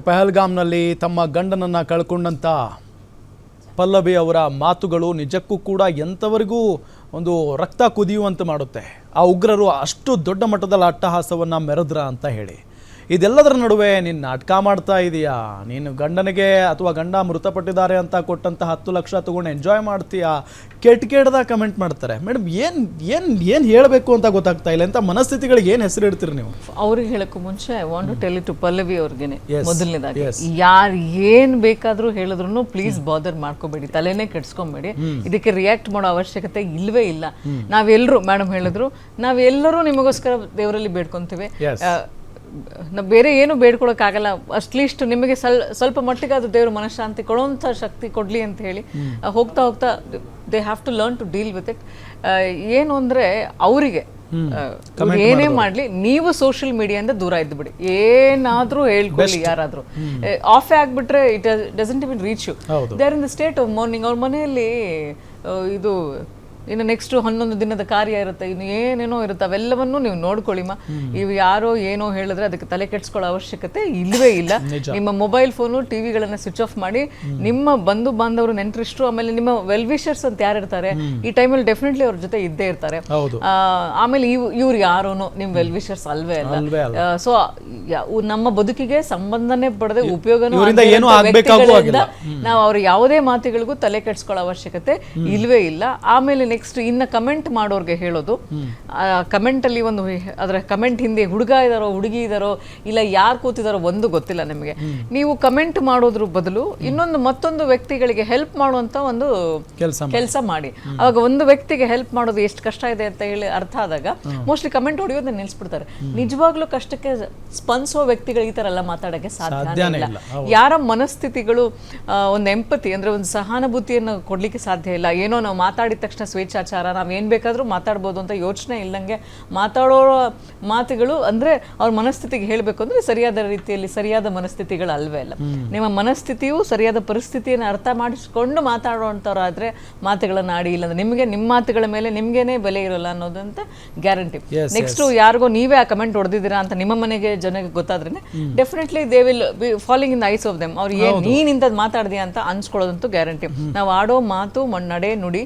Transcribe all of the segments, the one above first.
ಪಹಲ್ಗಾಮ್ನಲ್ಲಿ ತಮ್ಮ ಗಂಡನನ್ನು ಕಳ್ಕೊಂಡಂಥ ಪಲ್ಲವಿ ಅವರ ಮಾತುಗಳು ನಿಜಕ್ಕೂ ಕೂಡ ಎಂಥವರಿಗೂ ಒಂದು ರಕ್ತ ಕುದಿಯುವಂತೆ ಮಾಡುತ್ತೆ. ಆ ಉಗ್ರರು ಅಷ್ಟು ದೊಡ್ಡ ಮಟ್ಟದಲ್ಲಿ ಅಟ್ಟಹಾಸವನ್ನು ಮೆರೆದ್ರ ಅಂತ ಹೇಳಿ. ಇದೆಲ್ಲದರ ನಡುವೆ ನೀನು ನಾಟಕ ಮಾಡ್ತಾ ಇದೀಯಾ? ನೀನು ಗಂಡನಿಗೆ ಅಥವಾ ಗಂಡ ಮೃತಪಟ್ಟಿದ್ದಾರೆ ಅಂತ ಕೊಟ್ಟಂತ ಹತ್ತು ಲಕ್ಷ ತಗೊಂಡು ಎಂಜಾಯ್ ಮಾಡ್ತೀಯಾ? ಕೆಟ್ಟ ಕೆಟ್ಟದಾಗ ಕಮೆಂಟ್ ಮಾಡ್ತಾರೆ. ಮೇಡಮ್ ಏನು ಏನು ಏನು ಹೇಳಬೇಕು ಅಂತ ಗೊತ್ತಾಗ್ತಾ ಇಲ್ಲ. ಅಂತ ಮನಸ್ಥಿತಿಗಳಿಗೆ ಏನು ಹೆಸರು ಇಡ್ತೀರಿ ನೀವು? ಅವ್ರಿಗೆ ಹೇಳಕ್ಕೂ ಮುಂಚೆ I want to tell to Pallavi ಅವ್ರಿಗೆನೆ Yes, ಮೊದಲನೇದಾಗಿ. ಯಾರು ಏನು ಬೇಕಾದರೂ ಹೇಳಿದ್ರು ಪ್ಲೀಸ್ ಬಾದರ್ ಮಾಡ್ಕೋಬೇಡಿ. ತಲೆನೇ ಕೆಡ್ಸ್ಕೊಬೇಡಿ. ಇದಕ್ಕೆ ರಿಯಾಕ್ಟ್ ಮಾಡೋ ಅವಶ್ಯಕತೆ ಇಲ್ವೇ ಇಲ್ಲ. ನಾವೆಲ್ಲರೂ ಮೇಡಮ್ ಹೇಳಿದ್ರು ನಾವೆಲ್ಲರೂ ನಿಮಗೋಸ್ಕರ ದೇವರಲ್ಲಿ ಬೇಡ್ಕೊಂತೀವಿ. ನಾವು ಬೇರೆ ಏನು ಬೇಡ್ಕೊಳಕ್ಕಾಗಲ್ಲ. ಅಟ್ಲೀಸ್ಟ್ ನಿಮಗೆ ಸ್ವಲ್ ಸ್ವಲ್ಪ ಮಟ್ಟಿಗೆ ಅದು ದೇವರು ಮನಃಶಾಂತಿ ಕೊಡುವಂಥ ಶಕ್ತಿ ಕೊಡ್ಲಿ ಅಂತ ಹೇಳಿ. ಹೋಗ್ತಾ ಹೋಗ್ತಾ they have to learn to deal with it. ಏನು ಅಂದರೆ ಅವರಿಗೆ ಏನೇ ಮಾಡ್ಲಿ ನೀವು ಸೋಷಿಯಲ್ ಮೀಡಿಯಾದಿಂದ ದೂರ ಇದ್ದು ಬಿಡಿ. ಏನಾದ್ರೂ ಹೇಳ್ಕೊಳ್ಳಿ ಯಾರಾದ್ರೂ. ಆಫ್ ಆಗಿಬಿಟ್ರೆ it doesn't even reach you they are in the state of morning ಅವ್ರ ಮನೆಯಲ್ಲಿ ಇದು ಇನ್ನು ನೆಕ್ಸ್ಟ್ ಹನ್ನೊಂದು ದಿನದ ಕಾರ್ಯ ಇರುತ್ತೆ ಇನ್ನು ಏನೇನೋ ಇರುತ್ತೆ ಅವೆಲ್ಲವನ್ನೂ ನೀವು ನೋಡ್ಕೊಳ್ಳಿಮ್ಮ ಇವು ಯಾರೋ ಏನೋ ಹೇಳಿದ್ರೆ ಅದಕ್ಕೆ ತಲೆ ಕೆಡ್ಸ್ಕೊಳ್ಳೋ ಅವಶ್ಯಕತೆ ಇಲ್ಲವೇ ಇಲ್ಲ. ನಿಮ್ಮ ಮೊಬೈಲ್ ಫೋನು ಟಿವಿಗಳನ್ನ ಸ್ವಿಚ್ ಆಫ್ ಮಾಡಿ ನಿಮ್ಮ ಬಂಧು ಬಾಂಧವರು ನೆಂಟರಿಷ್ಟು ಆಮೇಲೆ ನಿಮ್ಮ ವೆಲ್ ವಿಷರ್ಸ್ ಅಂತ ಯಾರು ಇರ್ತಾರೆ ಈ ಟೈಮಲ್ಲಿ ಡೆಫಿನೆಟ್ಲಿ ಅವ್ರ ಜೊತೆ ಇದ್ದೇ ಇರ್ತಾರೆ. ಆಮೇಲೆ ಇವ್ ಇವ್ರು ಯಾರೋನು ನಿಮ್ ವೆಲ್ ವಿಷರ್ಸ್ ಅಲ್ವೇ ಅಲ್ಲ. ಸೊ ನಮ್ಮ ಬದುಕಿಗೆ ಸಂಬಂಧನೇ ಪಡೆದ ಉಪಯೋಗನೂ ನಾವು ಅವ್ರ ಯಾವುದೇ ಮಾತುಗಳಿಗೂ ತಲೆ ಕೆಡ್ಸ್ಕೊಳ್ಳೋ ಅವಶ್ಯಕತೆ ಇಲ್ವೇ ಇಲ್ಲ. ಆಮೇಲೆ ನೆಕ್ಸ್ಟ್ ಇನ್ನ ಕಮೆಂಟ್ ಮಾಡೋರ್ಗೆ ಹೇಳೋದು. ಕಮೆಂಟಲ್ಲಿ ಒಂದು ಅದರ ಕಮೆಂಟ್ ಹಿಂದೆ ಹುಡುಗ ಇದಾರೋ ಹುಡುಗಿ ಇದಾರೋ ಇಲ್ಲ ಯಾರು ಕೂತಿದಾರೋ ಒಂದು ಗೊತ್ತಿಲ್ಲ ನಿಮಗೆ. ನೀವು ಕಮೆಂಟ್ ಮಾಡೋದ್ರ ಬದಲು ಇನ್ನೊಂದು ಮತ್ತೊಂದು ವ್ಯಕ್ತಿಗಳಿಗೆ ಹೆಲ್ಪ್ ಮಾಡುವಂತ ಒಂದು ಕೆಲಸ ಮಾಡಿ. ಅವಾಗ ಒಂದು ವ್ಯಕ್ತಿಗೆ ಹೆಲ್ಪ್ ಮಾಡೋದು ಎಷ್ಟು ಕಷ್ಟ ಇದೆ ಅಂತ ಹೇಳಿ ಅರ್ಥ ಆದಾಗ ಮೋಸ್ಟ್ಲಿ ಕಮೆಂಟ್ ಹೊಡೆಯೋದನ್ನ ನಿಲ್ಲಿಸ್ಬಿಡ್ತಾರೆ ನಿಜವಾಗ್ಲೂ ಕಷ್ಟಕ್ಕೆ ಸ್ಪಂದಿಸೋ ವ್ಯಕ್ತಿಗಳು ಈ ಥರ ಎಲ್ಲ ಮಾತಾಡಕ್ಕೆ ಸಾಧ್ಯನೇ ಇಲ್ಲ. ಯಾರ ಮನಸ್ಥಿತಿಗಳು ಒಂದು ಎಂಪತಿ ಅಂದ್ರೆ ಒಂದು ಸಹಾನುಭೂತಿಯನ್ನು ಕೊಡಲಿಕ್ಕೆ ಸಾಧ್ಯ ಇಲ್ಲ. ಏನೋ ನಾವು ಮಾತಾಡಿದ ತಕ್ಷಣ ಸ್ವೇಚ್ಛಾಚಾರ ನಾವು ಏನು ಬೇಕಾದರೂ ಮಾತಾಡ್ಬೋದು ಅಂತ ಯೋಚನೆ ಇಲ್ಲಂಗೆ ಮಾತಾಡೋ ಮಾತುಗಳು ಅಂದ್ರೆ ಅವ್ರ ಮನಸ್ಥಿತಿಗೆ ಹೇಳಬೇಕು ಅಂದ್ರೆ ಸರಿಯಾದ ರೀತಿಯಲ್ಲಿ ಸರಿಯಾದ ಮನಸ್ಥಿತಿಗಳು ಅಲ್ವೇ ಅಲ್ಲ. ನಿಮ್ಮ ಮನಸ್ಥಿತಿಯು ಸರಿಯಾದ ಪರಿಸ್ಥಿತಿಯನ್ನು ಅರ್ಥ ಮಾಡಿಸ್ಕೊಂಡು ಮಾತಾಡುವಂಥವ್ರಾದರೆ ಮಾತುಗಳನ್ನು ಆಡಿ ಇಲ್ಲಂದ್ರೆ ನಿಮಗೆ ನಿಮ್ಮ ಮಾತುಗಳ ಮೇಲೆ ನಿಮಗೇನೆ ಬೆಲೆ ಇರಲ್ಲ ಅನ್ನೋದಂತ ಗ್ಯಾರಂಟಿ. ನೆಕ್ಸ್ಟು ಯಾರಿಗೋ ನೀವೇ ಆ ಕಮೆಂಟ್ ಹೊಡೆದಿದ್ದೀರಾ ಅಂತ ನಿಮ್ಮ ಮನೆಗೆ ಜನಕ್ಕೆ ಗೊತ್ತಾದ್ರೆ definitely they will be falling in eyes of them ಅವ್ರು ಏನ್ ನೀನಿಂದ ಮಾತಾಡ್ದೆ ಅಂತ ಅನ್ಸ್ಕೊಳ್ಳೋದಂತೂ ಗ್ಯಾರಂಟಿ. ನಾವು ಆಡೋ ಮಾತು ಮಣ್ಣಡೆ ನಡೆ ನುಡಿ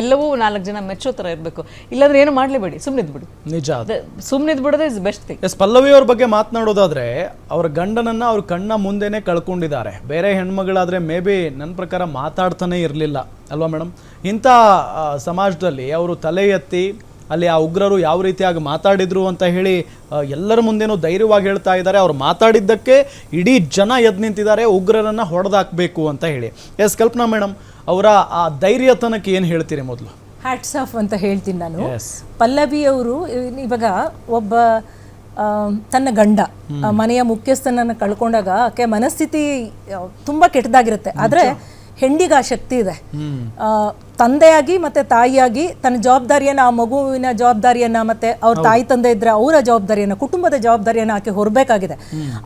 ಎಲ್ಲವೂ ನಾಲ್ಕು ಜನ ಮೆಚ್ಚೋ ಥರ ಇರಬೇಕು. ಇಲ್ಲಾಂದ್ರೆ ಏನು ಮಾಡ್ಲೇಬೇಡಿ ಸುಮ್ಮನಿದ್ಬಿಡಿ ನಿಜ ಅದು. ಸುಮ್ಮನಿದ್ಬಿಡೋದೇ is best thing yes Pallavi ಅವ್ರ ಬಗ್ಗೆ ಮಾತನಾಡೋದಾದ್ರೆ ಅವ್ರ ಗಂಡನನ್ನ ಅವ್ರ ಕಣ್ಣ ಮುಂದೆನೆ ಕಳ್ಕೊಂಡಿದ್ದಾರೆ. ಬೇರೆ ಹೆಣ್ಮಗಳಾದ್ರೆ ಮೇ ಬಿ ನನ್ನ ಪ್ರಕಾರ ಮಾತಾಡ್ತಾನೆ ಇರಲಿಲ್ಲ ಅಲ್ವಾ ಮೇಡಮ್ ಇಂಥ ಆ, ಸಮಾಜದಲ್ಲಿ ಅವರು ತಲೆ ಎತ್ತಿ ಅಲ್ಲಿ ಆ ಉಗ್ರರು ಯಾವ ರೀತಿಯಾಗಿ ಮಾತಾಡಿದ್ರು ಅಂತ ಹೇಳಿ ಆ, ಎಲ್ಲರ ಮುಂದೆನೂ ಧೈರ್ಯವಾಗಿ ಹೇಳ್ತಾ ಇದ್ದಾರೆ. ಅವ್ರು ಮಾತಾಡಿದ್ದಕ್ಕೆ ಇಡೀ ಜನ ಎದ್ದು ನಿಂತಿದ್ದಾರೆ ಉಗ್ರರನ್ನ ಹೊಡೆದಾಕ್ಬೇಕು ಅಂತ ಹೇಳಿ. ಎಸ್ ಕಲ್ಪನಾ ಮೇಡಮ್ ಅವರ ಆ ಧೈರ್ಯತನಕ್ಕೆ ಏನು ಹೇಳ್ತೀರಿ ಮೊದಲು? ಹ್ಯಾಟ್ಸ್ ಆಫ್ ಅಂತ ಹೇಳ್ತೀನಿ ನಾನು. ಪಲ್ಲವಿ ಅವರು ಇವಾಗ ಒಬ್ಬ ಆ, ತನ್ನ ಗಂಡ ಮನೆಯ ಮುಖ್ಯಸ್ಥನನ್ನು ಕಳ್ಕೊಂಡಾಗ ಆಕೆ ಮನಸ್ಥಿತಿ ತುಂಬಾ ಕೆಟ್ಟದಾಗಿರುತ್ತೆ. ಆದ್ರೆ ಹೆಂಡಿಗೆ ಆ ಶಕ್ತಿ ಇದೆ. ಆ, ತಂದೆಯಾಗಿ ಮತ್ತೆ ತಾಯಿಯಾಗಿ ತನ್ನ ಜವಾಬ್ದಾರಿಯನ್ನ ಆ ಮಗುವಿನ ಜವಾಬ್ದಾರಿಯನ್ನ ಮತ್ತೆ ಅವ್ರ ತಾಯಿ ತಂದೆ ಇದ್ರೆ ಅವರ ಜವಾಬ್ದಾರಿಯನ್ನ ಕುಟುಂಬದ ಜವಾಬ್ದಾರಿಯನ್ನ ಆಕೆ ಹೊರಬೇಕಾಗಿದೆ.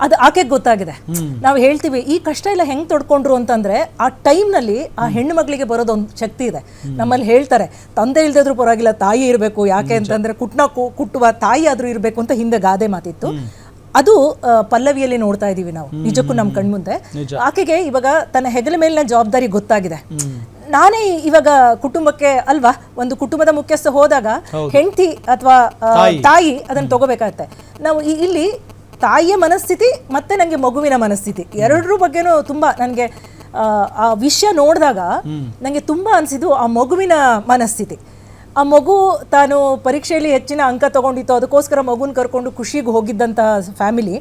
ಅದು ಆಕೆಗೆ ಗೊತ್ತಾಗಿದೆ. ನಾವು ಹೇಳ್ತೀವಿ ಈ ಕಷ್ಟ ಎಲ್ಲ ಹೆಂಗ್ ತೊಡ್ಕೊಂಡ್ರು ಅಂತಂದ್ರೆ ಆ ಟೈಮ್ನಲ್ಲಿ ಆ ಹೆಣ್ಣು ಮಗಳಿಗೆ ಬರೋದೊಂದು ಶಕ್ತಿ ಇದೆ. ನಮ್ಮಲ್ಲಿ ಹೇಳ್ತಾರೆ ತಂದೆ ಇಲ್ದಿದ್ರು ಪರವಾಗಿಲ್ಲ ತಾಯಿ ಇರಬೇಕು ಯಾಕೆ ಅಂತಂದ್ರೆ ಕುಟ್ನ ಕುಟ್ಟುವ ತಾಯಿ ಆದ್ರೂ ಇರಬೇಕು ಅಂತ ಹಿಂದೆ ಗಾದೆ ಮಾತಿತ್ತು. ಅದು ಪಲ್ಲವಿಯಲ್ಲಿ ನೋಡ್ತಾ ಇದೀವಿ ನಾವು. ನಿಜಕ್ಕೂ ನಮ್ಮ ಕಣ್ಮುಂದೆ. ಆಕೆಗೆ ಇವಾಗ ತನ್ನ ಹೆಗಲ ಮೇಲಿನ ಜವಾಬ್ದಾರಿ ಗೊತ್ತಾಗಿದೆ. ನಾನೇ ಇವಾಗ ಕುಟುಂಬಕ್ಕೆ ಅಲ್ವಾ ಒಂದು ಕುಟುಂಬದ ಮುಖ್ಯಸ್ಥ ಹೋದಾಗ ಹೆಂಡತಿ ಅಥವಾ ತಾಯಿ. ಅದನ್ನ ತಗೋಬೇಕಾಗತ್ತೆ. ನಾವು ಇಲ್ಲಿ ತಾಯಿಯ ಮನಸ್ಥಿತಿ ಮತ್ತೆ ನನಗೆ ಮಗುವಿನ ಮನಸ್ಥಿತಿ. ಎರಡರ ಬಗ್ಗೆನೂ ತುಂಬಾ ನನಗೆ ಆ ವಿಷಯ ನೋಡಿದಾಗ ನನಗೆ ತುಂಬಾ ಅನಿಸಿದ್ದು ಆ ಮಗುವಿನ ಮನಸ್ಥಿತಿ. ಆ ಮಗು ತಾನು ಪರೀಕ್ಷೆಯಲ್ಲಿ ಹೆಚ್ಚಿನ ಅಂಕ ತಗೊಂಡಿತ್ತು ಅದಕ್ಕೋಸ್ಕರ ಮಗುನ ಕರ್ಕೊಂಡು ಖುಷಿಗೆ ಹೋಗಿದ್ದಂತಹ ಫ್ಯಾಮಿಲಿ.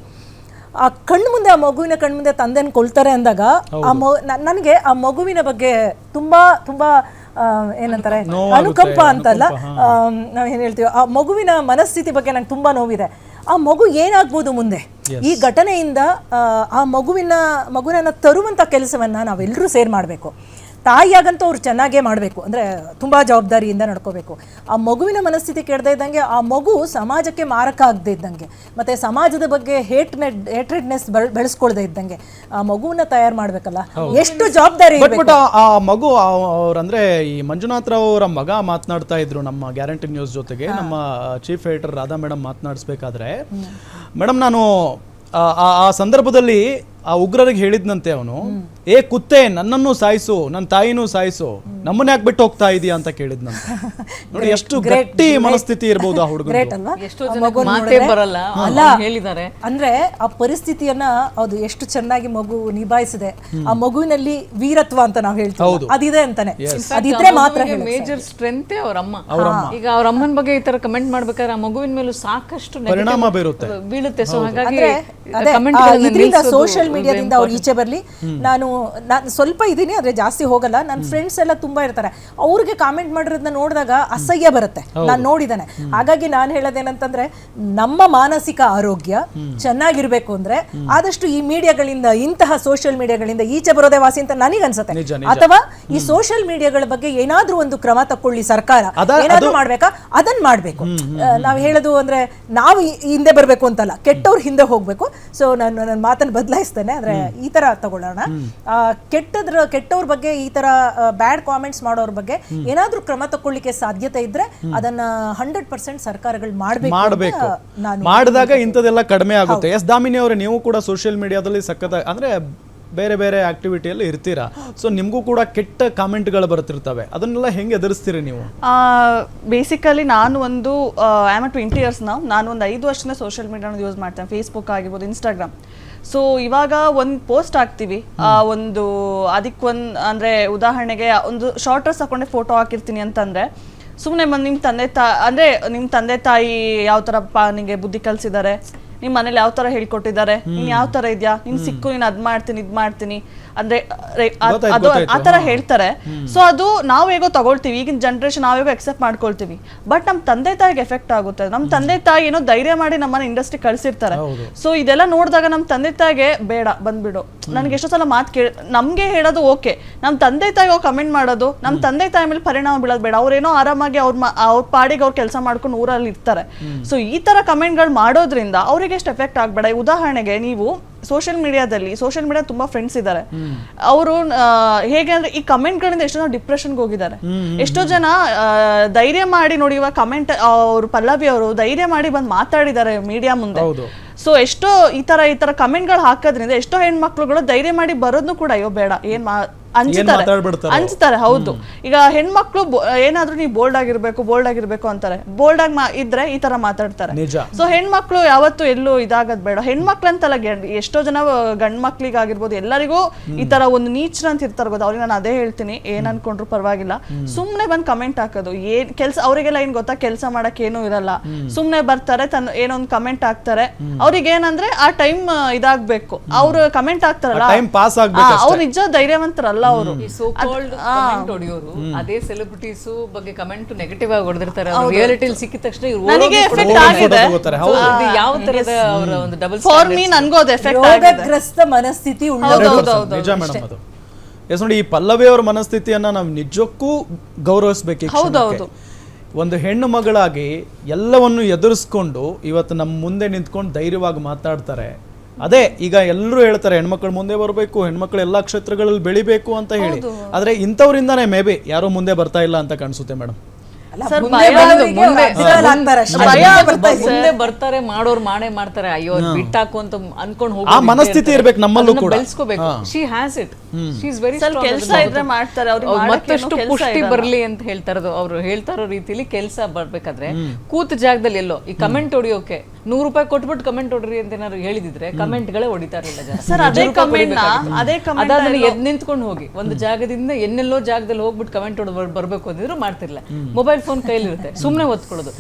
ಆ ಕಣ್ಣು ಮುಂದೆ ಆ ಮಗುವಿನ ಕಣ್ಣು ಮುಂದೆ ತಂದೆನ ಕೊಳ್ತಾರೆ ಅಂದಾಗ ಆ ಮಗು ನನಗೆ ಆ ಮಗುವಿನ ಬಗ್ಗೆ ತುಂಬಾ ತುಂಬಾ ಏನಂತಾರೆ ಅನುಕಂಪ ಅಂತಲ್ಲ ನಾವು ಏನು ಹೇಳ್ತೀವಿ ಆ ಮಗುವಿನ ಮನಸ್ಥಿತಿ ಬಗ್ಗೆ ನಂಗೆ ತುಂಬಾ ನೋವಿದೆ. ಆ ಮಗು ಏನಾಗ್ಬೋದು ಮುಂದೆ? ಈ ಘಟನೆಯಿಂದ ಆ, ಆ ಮಗುವಿನ ಮಗುವಿನ ತರುವಂಥ ಕೆಲಸವನ್ನ ನಾವೆಲ್ಲರೂ ಸೇರ್ ಮಾಡಬೇಕು. ತಾಯಿಯಾಗಂತೂ ಅವ್ರು ಚೆನ್ನಾಗೇ ಮಾಡಬೇಕು. ಅಂದರೆ ತುಂಬ ಜವಾಬ್ದಾರಿಯಿಂದ ನಡ್ಕೋಬೇಕು. ಆ ಮಗುವಿನ ಮನಸ್ಥಿತಿ ಕೆಡದೇ ಇದ್ದಂಗೆ ಆ ಮಗು ಸಮಾಜಕ್ಕೆ ಮಾರಕ ಆಗದೆ ಇದ್ದಂಗೆ. ಮತ್ತು ಸಮಾಜದ ಬಗ್ಗೆ ಹೇಟ್ ಹೇಟ್ರೆಡ್ನೆಸ್ ಬೆಳೆಸ್ಕೊಳ್ದೇ ಇದ್ದಂಗೆ. ಆ ಮಗುವನ್ನ ತಯಾರು ಮಾಡಬೇಕಲ್ಲ? ಎಷ್ಟು ಜವಾಬ್ದಾರಿ ಬಟ್ ಆ ಮಗು ಅವ್ರಂದ್ರೆ ಈ ಮಂಜುನಾಥ್ ರಾವ್ ಅವರ ಮಗ ಮಾತನಾಡ್ತಾ ಇದ್ರು ನಮ್ಮ ಗ್ಯಾರಂಟಿ ನ್ಯೂಸ್ ಜೊತೆಗೆ. ನಮ್ಮ ಚೀಫ್ ಎಡಿಟರ್ ರಾಧಾ ಮೇಡಮ್ ಮಾತನಾಡಿಸ್ಬೇಕಾದ್ರೆ. ಮೇಡಮ್ ನಾನು ಆ ಸಂದರ್ಭದಲ್ಲಿ ಆ ಉಗ್ರರಿಗೆ ಹೇಳಿದ್ನಂತೆ ಅವನು ಏ ಕುತ್ತೆ ನನ್ನನ್ನು ಸಾಯಿಸು ನನ್ನ ತಾಯಿನೂ ಸಾಯಿಸು ನಮ್ಮನ್ನ ಯಾಕೆ ಬಿಟ್ಟು ಹೋಗ್ತಾ ಇದೀಯ ಅಂತ ಕೇಳಿದ್ನಂತೆ. ನೋಡಿ ಎಷ್ಟು ಗಟ್ಟಿ ಮನಸ್ಥಿತಿ ಇರ್ಬೋದು ಆ ಹುಡುಗ ಗ್ರೇಟ್ ಅಲ್ವಾ? ಎಷ್ಟೋ ಜನಕ್ಕೆ ಮಗುನ್ ಬರಲ್ಲ, ಅಲ್ಲ ಹೇಳಿದ್ದಾರೆ. ಅಂದ್ರೆ ಆ ಪರಿಸ್ಥಿತಿಯನ್ನ ಅದು ಎಷ್ಟು ಚೆನ್ನಾಗಿ ಮಗು ನಿಭಾಯಿಸಿದೆ. ಆ ಮಗುವಿನಲ್ಲಿ ವೀರತ್ವ ಅಂತ ನಾವು ಹೇಳ್ತೀವಿ. ಅದಿದೆ ಅಂತಾನೆ. ಅದಿದ್ರೆ ಮಾತ್ರ ಮೇಜರ್ ಸ್ಟ್ರೆಂತ್ ಅವ್ರ ಅಮ್ಮ ಈಗ ಅವ್ರ ಅಮ್ಮನ ಬಗ್ಗೆ ಈ ತರ ಕಮೆಂಟ್ ಮಾಡ್ಬೇಕಾದ್ರೆ ಆ ಮಗುವಿನ ಮೇಲೂ ಸಾಕಷ್ಟು ಪರಿಣಾಮ ಬೀರುತ್ತೆ. ಬೀಳುತ್ತೆ. ಸೊ ಹಾಗಾಗಿ ಸೋಷಿಯಲ್ ಮೀಡಿಯಾದಿಂದ ಅವ್ರು ಈಚೆ ಬರಲಿ. ನಾನು ನಾನು ಸ್ವಲ್ಪ ಇದೀನಿ ಆದ್ರೆ ಜಾಸ್ತಿ ಹೋಗಲ್ಲ. ನನ್ನ ಫ್ರೆಂಡ್ಸ್ ಎಲ್ಲ ತುಂಬಾ ಇರ್ತಾರೆ. ಅವ್ರಿಗೆ ಕಾಮೆಂಟ್ ಮಾಡಿರೋದನ್ನ ನೋಡಿದಾಗ ಅಸಹ್ಯ ಬರುತ್ತೆ. ನಾನು ನೋಡಿದ್ದಾನೆ ಹಾಗಾಗಿ ನಾನು ಹೇಳೋದೇನಂತಂದ್ರೆ ನಮ್ಮ ಮಾನಸಿಕ ಆರೋಗ್ಯ ಚೆನ್ನಾಗಿರ್ಬೇಕು ಅಂದ್ರೆ ಆದಷ್ಟು ಈ ಮೀಡಿಯಾಗಳಿಂದ ಇಂತಹ ಸೋಷಿಯಲ್ ಮೀಡಿಯಾಗಳಿಂದ ಈಚೆ ಬರೋದೇ ವಾಸಿ ಅಂತ ನನಗನ್ಸುತ್ತೆ. ಅಥವಾ ಈ ಸೋಷಿಯಲ್ ಮೀಡಿಯಾಗಳ ಬಗ್ಗೆ ಏನಾದ್ರೂ ಒಂದು ಕ್ರಮ ತಕೊಳ್ಳಿ ಸರ್ಕಾರ. ಏನಾದ್ರೂ ಮಾಡ್ಬೇಕಾ? ಅದನ್ನ ಮಾಡ್ಬೇಕು. ನಾವು ಹೇಳೋದು ಅಂದ್ರೆ ನಾವು ಹಿಂದೆ ಬರ್ಬೇಕು ಅಂತಲ್ಲ. ಕೆಟ್ಟವ್ರು ಹಿಂದೆ ಹೋಗ್ಬೇಕು. ಸೊ ನಾನು ನನ್ನ ಮಾತನ್ನ ಬದಲಾಯಿಸ್ತೇನೆ ಅಂದ್ರೆ ಈ ತರ ತಗೊಳ್ಳೋಣ. ಆ, ಕೆಟ್ಟದ್ರ ಕೆಟ್ಟವ್ರ ಬಗ್ಗೆ ಈ ತರ ಬ್ಯಾಡ್ ಕಾಮೆಂಟ್ಸ್ ಮಾಡೋರ್ ಬಗ್ಗೆ ಏನಾದ್ರೂ ಕ್ರಮ ತಕೊಳ್ಳಿಕ್ಕೆ ಸಾಧ್ಯತೆ ಇದ್ರೆ ಅದನ್ನ ಹಂಡ್ರೆಡ್ ಪರ್ಸೆಂಟ್ ಸರ್ಕಾರಗಳು ಮಾಡಬೇಕು ಮಾಡಬೇಕು. ನಾನು ಮಾಡಿದಾಗ ಇಂಥದ್ದೆಲ್ಲ ಕಡಿಮೆ ಆಗುತ್ತೆ. ಎಸ್ ದಾಮಿನಿ ಅವರೇ ನೀವು ಕೂಡ ಸೋಷಿಯಲ್ ಮೀಡಿಯಾದಲ್ಲಿ ಸಖತ್ ಅಂದ್ರೆ ಬೇರೆ ಬೇರೆ ಆಕ್ಟಿವಿಟಿಯಲ್ಲಿ ಇರ್ತೀರಾ? ಸೊ ನಿಮಗೂ ಕೂಡ ಕೆಟ್ಟ ಕಾಮೆಂಟ್ಗಳು ಬರ್ತಿರ್ತವೆ. ಅದನ್ನೆಲ್ಲ ಹೆಂಗೆ ಎದುರಿಸ್ತೀರಿ ನೀವು? ಬೇಸಿಕಲಿ ನಾನು ಒಂದು ಐ ಆಮ್ ಟ್ವೆಂಟಿ ಇಯರ್ಸ್ ನಾವು ನಾನು ಒಂದು ಐದು ವರ್ಷದಿಂದ ಸೋಷಿಯಲ್ ಮೀಡಿಯಾನ ಯೂಸ್ ಮಾಡ್ತೇನೆ. ಫೇಸ್ಬುಕ್ ಆಗಿರ್ಬೋದು ಇನ್ಸ್ಟಾಗ್ರಾಮ್ ಸೊ ಇವಾಗ ಒಂದು ಪೋಸ್ಟ್ ಹಾಕ್ತಿವಿ. ಆ, ಒಂದು ಅದಕ್ಕೆ ಒಂದು ಅಂದ್ರೆ ಉದಾಹರಣೆಗೆ ಒಂದು ಶಾರ್ಟ್ ಡ್ರೆಸ್ ಹಾಕೊಂಡೆ ಫೋಟೋ ಹಾಕಿರ್ತೀನಿ ಅಂತಂದ್ರೆ ಸುಮ್ಮನೆ ಬಂದು ನಿಮ್ಮ ತಂದೆ ತಾ ಅಂದ್ರೆ ನಿಮ್ಮ ತಂದೆ ತಾಯಿ ಯಾವ ತರ ನಿಂಗೆ ನಿಮಗೆ ಬುದ್ಧಿ ಕಲಿಸಿದ್ದಾರೆ ನಿಮ್ಮ ಮನೇಲಿ ಯಾವ ಥರ ಹೇಳ್ಕೊಟ್ಟಿದ್ದಾರೆ ನೀನು ಯಾವ ಥರ ಇದೆಯಾ? ನೀನು ಸಿಕ್ಕು ನೀನು ಅದು ಮಾಡ್ತೀನಿ ಇದು ಮಾಡ್ತೀನಿ. ಅಂದರೆ ಅದು ಆ ತರ ಹೇಳ್ತಾರೆ. ಸೊ ಅದು ನಾವು ಹೇಗೋ ತಗೊಳ್ತೀವಿ ಈಗಿನ ಜನ್ರೇಷನ್ ನಾವು ಹೇಗೋ ಎಕ್ಸೆಪ್ಟ್ ಮಾಡ್ಕೊಳ್ತೀವಿ. ಬಟ್ ನಮ್ಮ ತಂದೆ ತಾಯಿಗೆ ಎಫೆಕ್ಟ್ ಆಗುತ್ತೆ. ನಮ್ಮ ತಂದೆ ತಾಯಿ ಏನೋ ಧೈರ್ಯ ಮಾಡಿ ನಮ್ಮನ್ನ ಇಂಡಸ್ಟ್ರಿ ಕಳ್ಸಿರ್ತಾರೆ. ಸೊ ಇದೆಲ್ಲ ನೋಡಿದಾಗ ನಮ್ಮ ತಂದೆ ತಾಯಿಗೆ ಬೇಡ ಬಂದ್ಬಿಡು. ನನಗೆ ಎಷ್ಟೋ ಸಲ ಮಾತು ಕೇಳಿ ನಮಗೆ ಹೇಳೋದು ಓಕೆ. ನಮ್ಮ ತಂದೆ ತಾಯಿಗೆ ಕಮೆಂಟ್ ಮಾಡೋದು ನಮ್ಮ ತಂದೆ ತಾಯಿ ಮೇಲೆ ಪರಿಣಾಮ ಬೀಳೋದು ಬೇಡ. ಅವ್ರೇನೋ ಆರಾಮಾಗಿ ಅವ್ರ ಅವ್ರ ಪಾಡಿಗೆ ಅವ್ರು ಕೆಲಸ ಮಾಡ್ಕೊಂಡು ಊರಲ್ಲಿ ಇರ್ತಾರೆ ಸೊ ಈ ತರ ಕಮೆಂಟ್ಗಳು ಮಾಡೋದ್ರಿಂದ ಅವರಿಗೆ ಎಷ್ಟು ಎಫೆಕ್ಟ್ ಆಗಬೇಡ. ಉದಾಹರಣೆಗೆ ನೀವು ಸೋಷಿಯಲ್ ಮೀಡಿಯಾದಲ್ಲಿ ಸೋಷಿಯಲ್ ಮೀಡಿಯಾ ತುಂಬಾ ಫ್ರೆಂಡ್ಸ್ ಇದ್ದಾರೆ. ಅವರು ಹೇಗೆ ಅಂದ್ರೆ ಈ ಕಮೆಂಟ್ಗಳಿಂದ ಎಷ್ಟೋ ಜನ ಡಿಪ್ರೆಷನ್ಗೆ ಹೋಗಿದ್ದಾರೆ. ಎಷ್ಟೋ ಜನ ಧೈರ್ಯ ಮಾಡಿ ನೋಡಿ ಇವಾಗ ಕಮೆಂಟ್ ಅವರು ಪಲ್ಲವಿ ಅವರು ಧೈರ್ಯ ಮಾಡಿ ಬಂದು ಮಾತಾಡಿದ್ದಾರೆ ಮೀಡಿಯಾ ಮುಂದೆ. ಸೊ ಎಷ್ಟೋ ಈ ತರ ಈ ತರ ಕಮೆಂಟ್ಗಳು ಹಾಕೋದ್ರಿಂದ ಎಷ್ಟೋ ಹೆಣ್ಮಕ್ಳುಗಳು ಧೈರ್ಯ ಮಾಡಿ ಬರೋದ್ನು ಕೂಡ ಅಯ್ಯೋ ಬೇಡ ಏನ್ ಮಾ ಅಂಚ್ತಾರೆ ಹೌದು. ಈಗ ಹೆಣ್ಮಕ್ಳು ಏನಾದ್ರೂ ನೀವು ಬೋಲ್ಡ್ ಆಗಿರ್ಬೇಕು ಬೋಲ್ಡ್ ಆಗಿರ್ಬೇಕು ಅಂತಾರೆ. ಬೋಲ್ಡ್ ಆಗಿ ಇದ್ರೆ ಈ ತರ ಮಾತಾಡ್ತಾರೆ. ಸೊ ಹೆಣ್ಮಕ್ಳು ಯಾವತ್ತು ಎಲ್ಲೂ ಇದಾಗದ್ ಬೇಡ. ಹೆಣ್ಮಕ್ಳು ಅಂತಲ್ಲ ಎಷ್ಟೋ ಜನ ಗಂಡ್ ಮಕ್ಳಿಗಾಗಿರ್ಬೋದು ಎಲ್ಲರಿಗೂ ಈ ತರ ಒಂದು ನೀಚರ ಅಂತ ಇರ್ತಾರೆ ಗೊತ್ತಾ? ಅವ್ರಿಗೆ ನಾನು ಅದೇ ಹೇಳ್ತೀನಿ. ಏನ್ ಅನ್ಕೊಂಡ್ರು ಪರವಾಗಿಲ್ಲ. ಸುಮ್ನೆ ಬಂದ್ ಕಮೆಂಟ್ ಹಾಕೋದು. ಏನ್ ಕೆಲ್ಸ ಅವರಿಗೆಲ್ಲ ಏನ್ ಗೊತ್ತಾ? ಕೆಲಸ ಮಾಡಕ್ ಏನೂ ಇರಲ್ಲ. ಸುಮ್ನೆ ಬರ್ತಾರೆ ತನ್ನ ಏನೊಂದು ಕಮೆಂಟ್ ಹಾಕ್ತಾರೆ. ಅವ್ರಿಗೆ ಏನಂದ್ರೆ ಆ ಟೈಮ್ ಇದಾಗ್ಬೇಕು. ಅವ್ರು ಕಮೆಂಟ್ ಹಾಕ್ತಾರಲ್ಲ. ಅವ್ರು ನಿಜ ಧೈರ್ಯವಂತರಲ್ಲ. ಅವರು ಈ ಸೋ ಕಾಲ್ಡ್ ಕಮೆಂಟ್ ಹೊಡೆಯೋರು ಅದೇ ಸೆಲೆಬ್ರಿಟೀಸ್ ಬಗ್ಗೆ ಕಮೆಂಟ್ ನೆಗೆಟಿವ್ ಆಗಿ ಹೊಡೆದಿರ್ತಾರೆ. ರಿಯಾಲಿಟಿ ಸಿಕ್ಕಿದ ತಕ್ಷಣ ಇವ್ರು ನನಗೆ ಎಫೆಕ್ಟ್ ಆಗಿದೆ. ಯಾವ ತರದ ಅವರ ಒಂದು ಡಬಲ್ ಫಾರ್ ಮೀ ನನ್ಗೂ ಅದು ಎಫೆಕ್ಟ್ ಆಗಿದೆ. ರೋಗಗ್ರಸ್ತ ಮನಸ್ಥಿತಿ ಉಳ್ಳ 100% ನಿಜ ಮೇಡಮ್ ಅದು. ಎಸ್ ನೋಡಿ ಈ ಪಲ್ಲವಿ ಅವರ ಮನಸ್ಥಿತಿಯನ್ನ ನಾವು ನಿಜಕ್ಕೂ ಗೌರವಿಸಬೇಕು ಹೌದೌದು. ಒಂದು ಹೆಣ್ಣು ಮಗಳಾಗಿ ಎಲ್ಲವನ್ನು ಎದುರಿಸ್ಕೊಂಡು ಇವತ್ತು ನಮ್ಮ ಮುಂದೆ ನಿಂತ್ಕೊಂಡು ಧೈರ್ಯವಾಗಿ ಮಾತಾಡ್ತಾರೆ. ಅದೇ ಈಗ ಎಲ್ಲರೂ ಹೇಳ್ತಾರೆ ಹೆಣ್ಮಕ್ಳು ಮುಂದೆ ಬರಬೇಕು ಹೆಣ್ಮಕ್ಳು ಎಲ್ಲಾ ಕ್ಷೇತ್ರಗಳಲ್ಲಿ ಬೆಳಿಬೇಕು ಅಂತ ಹೇಳಿ. ಆದ್ರೆ ಇಂಥವ್ರಿಂದಾನೇ ಮೇ ಬಿ ಯಾರೋ ಮುಂದೆ ಬರ್ತಾ ಇಲ್ಲ ಅಂತ ಕಾಣಿಸುತ್ತೆ ಮೇಡಮ್. ಅಲ್ಲ, ಮುಂದೆ ಮುಂದೆ- ಅಭಿಮಾನ ಭಯ ಆಗುತ್ತೆ ಮುಂದೆ ಬರ್ತಾರೆ ಮಾಡೋರ್ ಮಾಡೇ ಮಾಡ್ತಾರೆ. ಅಯ್ಯೋ ಬಿಟ್ಟಾಕು ಅಂತ ಅನ್ಕೊಂಡ್ ಹೋಗಿ ಆ ಮನಸ್ಥಿತಿ ಇರ್ಬೇಕು ನಮ್ಮಲ್ಲೂ ಕೂಡ. ಬೆಳೆಸ್ಕೋಬೇಕು. She has it she is very ಸ್ವಲ್ಪ ಕೆಲ್ಸ ಇದ್ರೆ ಮಾಡ್ತಾರೆ, ಅವ್ರಿಗೆ ಮತ್ತಷ್ಟು ಪುಷ್ಟಿ. ಬರ್ಲಿ ಅಂತ ಹೇಳ್ತಾರದು ಅವ್ರು ಹೇಳ್ತಾರೋ ರೀತಿಲಿ ಕೆಲಸ ಬರ್ಬೇಕಾದ್ರೆ ಕೂತ್ ಜಾಗದಲ್ಲಿ ಎಲ್ಲೋ ಈ ಕಮೆಂಟ್ ಹೊಡಿಯೋಕೆ ನೂರು ರೂಪಾಯಿ ಕೊಟ್ಬಿಟ್ಟು ಕಮೆಂಟ್ ಹೊಡ್ರಿ ಅಂತ ಏನಾದ್ರು ಹೇಳಿದಿದ್ರೆ ಕಮೆಂಟ್ಗಳೇ ಹೊಡಿತಾ ಇರಲಿಲ್ಲ ಸರ್, ಅದೇ ಕೊಡ್ಬೇಕಾಗಿತ್ತು. ಅದೇ ಕಮೆಂಟ್ ಎದ್ ನಿಂತ್ಕೊಂಡು ಹೋಗಿ. ಒಂದು ಜಾಗದಿಂದ ಎನ್ನೆಲ್ಲೋ ಜಾಗದಲ್ಲಿ ಹೋಗ್ಬಿಟ್ಟು ಕಮೆಂಟ್ ಹೊಡ್ ಬರ್ಬೇಕು ಅಂದಿದ್ರು ಮಾಡ್ತಿರ್ಲಿಲ್ಲ. ಮೊಬೈಲ್ ಫೋನ್ ಕೈಲಿರುತ್ತೆ. ಸುಮ್ನೆ ಒತ್ಕೊಳ್ಳೋದು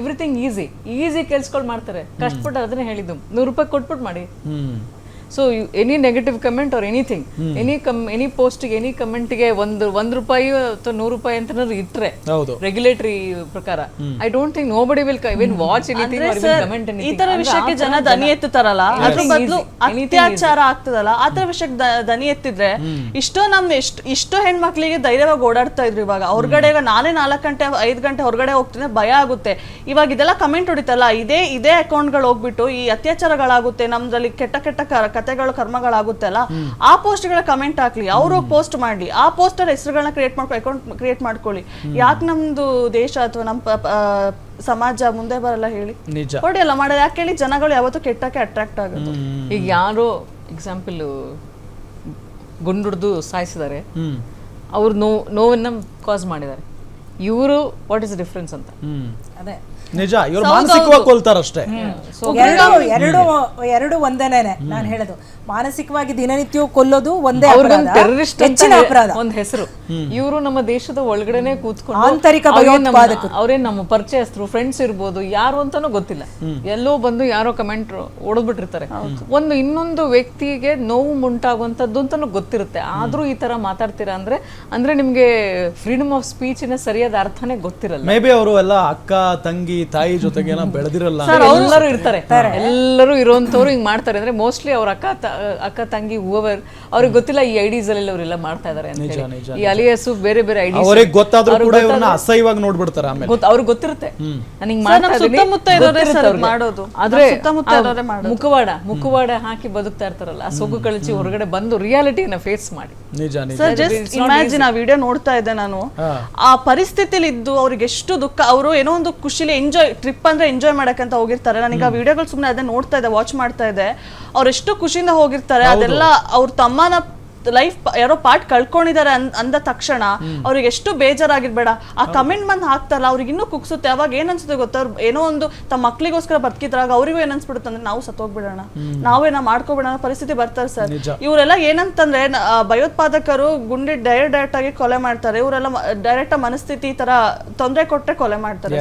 ಎವ್ರಿಥಿಂಗ್ ಈಸಿ ಈಸಿ ಕೆಲ್ಸಗಳು ಮಾಡ್ತಾರೆ. ಕಷ್ಟಪಟ್ಟು ಅದನ್ನೇ ಹೇಳಿದ್ದು. ನೂರು ರೂಪಾಯಿ ಕೊಟ್ಬಿಟ್ಟು ಮಾಡಿ. ಹ್ಮ್. So any negative comment or anything any come any ಪೋಸ್ಟ್ಗೆ ಎನಿ ಕಮೆಂಟ್ಗೆ ಒಂದು ಒಂದ್ ರೂಪಾಯಿ ಅಥವಾ ನೂರು ರೂಪಾಯಿ ಅಂತ ಇಟ್ರೆ ಹೌದು. ರೆಗ್ಯುಲೇಟರಿ ಪ್ರಕಾರ I don't think nobody will even watch anything comment ಈ ತರ ವಿಷಯಕ್ಕೆ ಜನ ದನಿ ಎತ್ತುತ್ತಾರಲ್ಲ? ಅದ್ರ ಬದಲು ಅತ್ಯಾಚಾರ ಆಗ್ತದಲ್ಲ? ಆ ತರ ವಿಷಯಕ್ಕೆ ದನಿ ಎತ್ತಿದ್ರೆ ಇಷ್ಟೋ ನಮ್ ಎಷ್ಟು ಇಷ್ಟೋ ಹೆಣ್ಮಕ್ಳಿಗೆ ಧೈರ್ಯವಾಗಿ ಓಡಾಡ್ತಾ ಇದ್ರು ಇವಾಗ. ಹೊರಗಡೆ ಈಗ ನಾನೇ ನಾಲ್ಕು ಗಂಟೆ ಐದು ಗಂಟೆ ಹೊರಗಡೆ ಹೋಗ್ತೀನಿ ಭಯ ಆಗುತ್ತೆ. ಇವಾಗ ಇದೆಲ್ಲ ಕಮೆಂಟ್ ಹೊಡಿತಲ್ಲ? ಇದೇ ಇದೇ ಅಕೌಂಟ್ಗಳು ಹೋಗ್ಬಿಟ್ಟು ಈ ಅತ್ಯಾಚಾರಗಳಾಗುತ್ತೆ ನಮ್ದ್ರಲ್ಲಿ ಕೆಟ್ಟ ಕೆಟ್ಟ ಕ- ಕರ್ಮಗಳಾಗುತ್ತೆ ಕರ್ಮಗಳಾಗುತ್ತಲ್ಲ ಆ ಪೋಸ್ಟ್ಗಳ ಕಮೆಂಟ್ ಹಾಕ್ಲಿ ಅವರು ಪೋಸ್ಟ್ ಮಾಡ್ಲಿ ಆ ಪೋಸ್ಟರ್ ಹೆಸರುಗಳನ್ನ ಕ್ರಿಯೇಟ್ ಮಾಡ್ಕೊ ಅಕೌಂಟ್ ಕ್ರಿಯೇಟ್ ಮಾಡ್ಕೊಳ್ಳಿ. ಯಾಕೆ ನಮ್ದು ದೇಶ ಅಥವಾ ನಮ್ಮ ಸಮಾಜ ಮುಂದೆ ಬರಲ್ಲ ಹೇಳಿ? ನಿಜ. ಹೊಡೆಯಲ್ಲ ಮಾಡೋದು ಯಾಕೆ ಹೇಳಿ ಜನಗಳು ಯಾವತ್ತೂ ಕೆಟ್ಟಕ್ಕೆ ಅಟ್ರಾಕ್ಟ್ ಆಗುತ್ತೆ ಈಗ ಯಾರು ಎಕ್ಸಾಂಪಲ್ ಗುಂಡುಡ್ದು ಸಾಯಿಸಿದ್ದಾರೆ ಅವ್ರು ನೋವು ನೋವನ್ನ ಕಾಸ್ ಮಾಡಿದ್ದಾರೆ ಇವರು ವಾಟ್ ಇಸ್ ಡಿಫ್ರೆನ್ಸ್ ಅಂತ? ಅದೇ. ನಿಜ ಇವ್ರು ಮಾನಸಿಕವಾಗಿ ಕೊಲ್ತಾರಷ್ಟೇ ಎರಡು ಎರಡು ಎರಡು ಒಂದೇನೇನೆ ನಾನು ಹೇಳೋದು. ಮಾನಸಿಕವಾಗಿ ದಿನನಿತ್ಯ ಕೊಲ್ಲೋದು ಒಂದೇ ಟೆರರಿಸ್ಟ್ ಹೆಚ್ಚಿನ ಅಪರಾಧ. ಒಂದ್ ಹೆಸರು. ಇವರು ನಮ್ಮ ದೇಶದ ಒಳಗಡೆನೆ ಕೂತ್ಕೊಂಡು ಆಂತರಿಕ ಅವ್ರೇನ್ ನಮ್ಮ- ಭಯೋತ್ಪಾದಕರು. ಅವ್ರೇನ್ ನಮ್ಮ ಪರಿಚಯಸ್ಥರು ಫ್ರೆಂಡ್ಸ್ ಇರ್ಬೋದು ಯಾರು ಅಂತಾನೂ ಗೊತ್ತಿಲ್ಲ. ಎಲ್ಲೋ ಬಂದು ಯಾರೋ ಕಮೆಂಟ್ ಹೊಡೆದ್ಬಿಟ್ಟಿರ್ತಾರೆ ಒಂದು ಇನ್ನೊಂದು ವ್ಯಕ್ತಿಗೆ ನೋವು ಉಂಟಾಗುವಂಥದ್ದು ಅಂತಾನು ಗೊತ್ತಿರುತ್ತೆ. ಆದ್ರೂ ಈ ತರ ಮಾತಾಡ್ತೀರಾ ಅಂದ್ರೆ ಅಂದ್ರೆ ನಿಮ್ಗೆ ಫ್ರೀಡಮ್ ಆಫ್ ಸ್ಪೀಚಿನ ಸರಿಯಾದ ಅರ್ಥನೇ ಗೊತ್ತಿರಲ್ಲ. ಮೇ ಬಿ ಅವರು ಎಲ್ಲ ಅಕ್ಕ ತಂಗಿ ತಾಯಿ ಜೊತೆಗೆ ಬೆಳೆದಿರಲ್ಲ. ಎಲ್ಲರೂ ಇರ್ತಾರೆ. ಎಲ್ಲರೂ ಇರುವಂತವ್ರು ಹಿಂಗ್ ಮಾಡ್ತಾರೆ. ಅಂದ್ರೆ ಮೋಸ್ಟ್ಲಿ ಅವ್ರ ಅಕ್ಕ ತ- ಅಕ್ಕ ತಂಗಿ ಹೂವರ್ ಅವ್ರಿಗೆ ಗೊತ್ತಿಲ್ಲ ಈ ಐಡೀಸ್ ಅಲ್ಲಿ ಅವರೆಲ್ಲ ಮಾಡ್ತಾ ಇದಾರೆ ಅಂತ ಹೇಳಿ. ಈ ಅಲಿಯಸು ಬೇರೆ ಬೇರೆ ಐಡಿ ಅವ್ರಿಗೆ ಗೊತ್ತಾದ್ರೂ ಕೂಡ ಇವ್ರನ್ನ ಅಸಹ್ಯವಾಗಿ ನೋಡ್ಬಿಡ್ತಾರೆ ಆಮೇಲೆ. ಅವ್ರಿಗೆ ಗೊತ್ತಿರುತ್ತೆ. ನಾನು ಹಿಂಗ್ ನಮ್ ಇದೀನಿ, ಸುತ್ತಮುತ್ತ ಇರೋರೇ ಗೊತ್ತಿರುತ್ತೆ ಸರ್ ಅವ್ರಿಗೆ. ಮಾಡೋದು. ಆದ್ರೆ ನಮ್ ಸುತ್ತಮುತ್ತ ಆ ಇರೋರೇ ಮಾಡೋದು. ಮುಖವಾಡ ಮುಖವಾಡ ಹಾಕಿ ಬದುಕ್ತಾ ಇರ್ತಾರಲ್ಲ ಆ ಸೊಗು ಕಳಚಿ ಹೊರಗಡೆ ಬಂದು ರಿಯಾಲಿಟಿನ ಫೇಸ್ ಮಾಡಿ. ನಿಜ ನಿಜ. ಸರ್ ಜಸ್ಟ್ ಇಮ್ಯಾಜಿನ್ ಆ ವಿಡಿಯೋ ನೋಡ್ತಾ ಇದ್ದೆ ನಾನು. ಹಾ. ಆ ಪರಿಸ್ಥಿತಿಲಿ ಇದ್ದು ಅವ್ರಿಗೆ ಎಷ್ಟು ದುಃಖ ಅವರು ಏನೋ ಒಂದು ಖುಷಿಲಿ ಎಂಜಾಯ್ ಟ್ರಿಪ್ ಅಂದ್ರೆ ಎಂಜಾಯ್ ಮಾಡಕ್ಕಂತ ಹೋಗಿರ್ತಾರೆ. ನನಗೆ ಆ ವಿಡಿಯೋಗಳು ಸುಮ್ಮನೆ ಅದೇ ನೋಡ್ತಾ ಇದೆ ವಾಚ್ ಮಾಡ್ತಾ ಇದೆ ಅವ್ರು ಎಷ್ಟು ಖುಷಿಯಿಂದ ಹೋಗಿರ್ತಾರೆ ಅದೆಲ್ಲ ಅವ್ರ ತಮ್ಮನ ಲೈಫ್ ಯಾರೋ ಪಾರ್ಟ್ ಕಳ್ಕೊಂಡಿದ್ದಾರೆ ಅಂದ ತಕ್ಷಣ ಅವ್ರಿಗೆ ಎಷ್ಟು ಬೇಜಾರಾಗಿರ್ಬೇಡ. ಆ ಕಮೆಂಟ್ ಬಂದ್ ಹಾಕ್ತಾರಲ್ಲ ಅವ್ರಿಗೆ ಇನ್ನೂ ಕುಗ್ಸುತ್ತೆ. ಅವಾಗ ಏನ್ ಅನ್ಸುತ್ತೆ ಗೊತ್ತಾ ಏನೋ ಒಂದು ತಮ್ಮ ಮಕ್ಳಿಗೋಸ್ಕರ ಬದುಕಿದ್ರಾಗ ಅವ್ರಿಗೂ ಏನ್ ಅನ್ಸ್ಬಿಡುತ್ತೆ ಅಂದ್ರೆ ನಾವು ಸತ್ತೋಗ್ಬಿಡೋಣ. ನಾವೇನ ಮಾಡ್ಕೋಬಿಡೋಣ ಪರಿಸ್ಥಿತಿ ಬರ್ತಾರೆ ಸರ್. ಇವರೆಲ್ಲ ಏನಂತಂದ್ರೆ ಭಯೋತ್ಪಾದಕರು ಗುಂಡಿ ಡೈರೆಕ್ಟ್ ಡೈರೆಕ್ಟ್ ಆಗಿ ಕೊಲೆ ಮಾಡ್ತಾರೆ. ಇವರೆಲ್ಲ ಡೈರೆಕ್ಟ್ ಮನಸ್ಥಿತಿ ತರ ತೊಂದರೆ ಕೊಟ್ರೆ ಕೊಲೆ ಮಾಡ್ತಾರೆ